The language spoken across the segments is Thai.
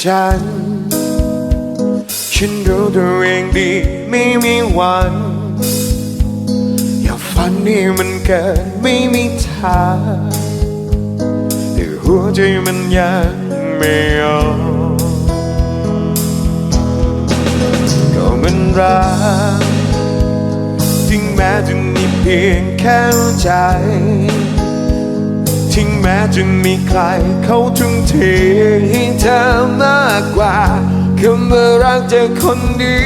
ฉัน ฉันรู้ตัวเองดีไม่มีวัน อย่าฝันนี่มันเกิดไม่มีทางแต่หัวใจมันยังไม่ยอมก็มันรักถึงแม้จะมีเพียงแค่ใจ ถึงแม้จะมีใครเขาทุ่มเทให้เธอมากกว่าคำว่ารักเธอคนดี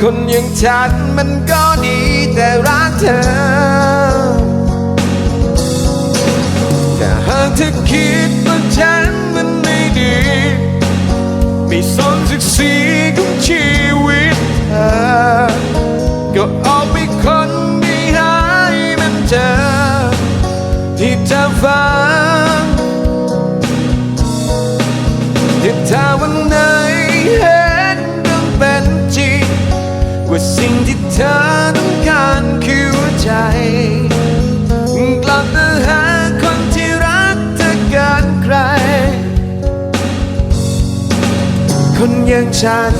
คนอย่างฉันมันก็ดีแต่รักเธอแต่หากเธอคิดว่าฉันมันไม่ดี ไม่สนศักดิ์ศรีของชีวิตเธอก็ ที่เธอฟังที่ถ้าวันไหนเห็นเรื่องเป็นจริงว่าสิ่งที่เธอต้องการคือหัวใจ กลับมาหาคนที่รักเธอเกินใคร คนอย่างฉัน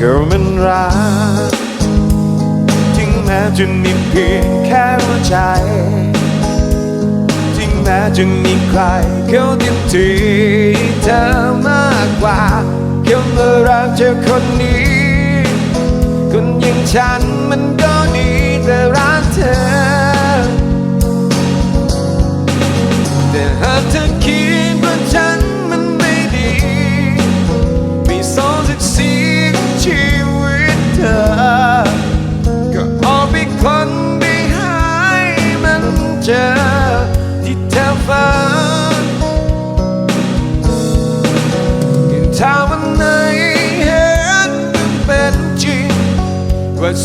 ก็มันรัก จะมีเพียงแค่หัวใจถึงแม้จะมีใครเขาเต็มที่เธอมากกว่าคำว่ารักเธอคนนี้ คนอย่างฉันมันก็ดีแต่รักเธอแต่หากเธอคิด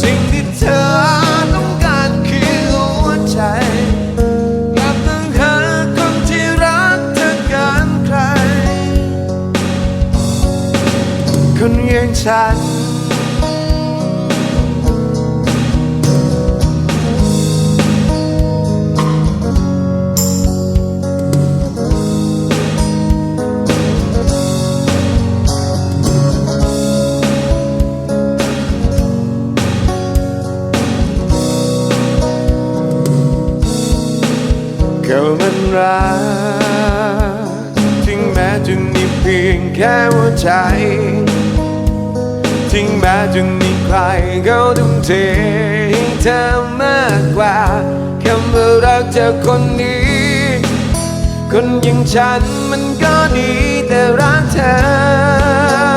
สิ่งที่เธอต้องการคือหัวใจกลับต้องหาคนที่รักเธอเกินใคร คนอย่างฉัน ก็มันรักถึงแม้จะมีเพียงแค่หัวใจถึงแม้จะมีใครเขาทุ่มเทให้เธอมากกว่าคำว่ารักเธอคนนี้ คนอย่างฉันมันก็ดีแต่รักเธอ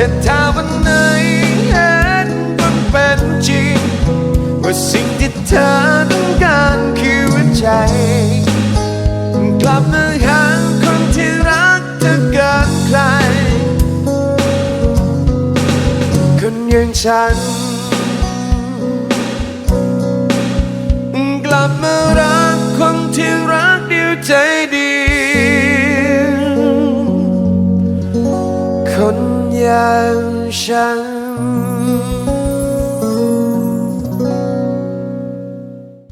แต่ถ้าวันไหนเห็นมันเป็นจริง ว่าสิ่งที่เธอต้องการคือหัวใจ กลับมาหาคนที่รักเธอเกินใคร คนอย่างฉัน กลับมารักคนที่รักเดียวใจดี คน อย่างฉัน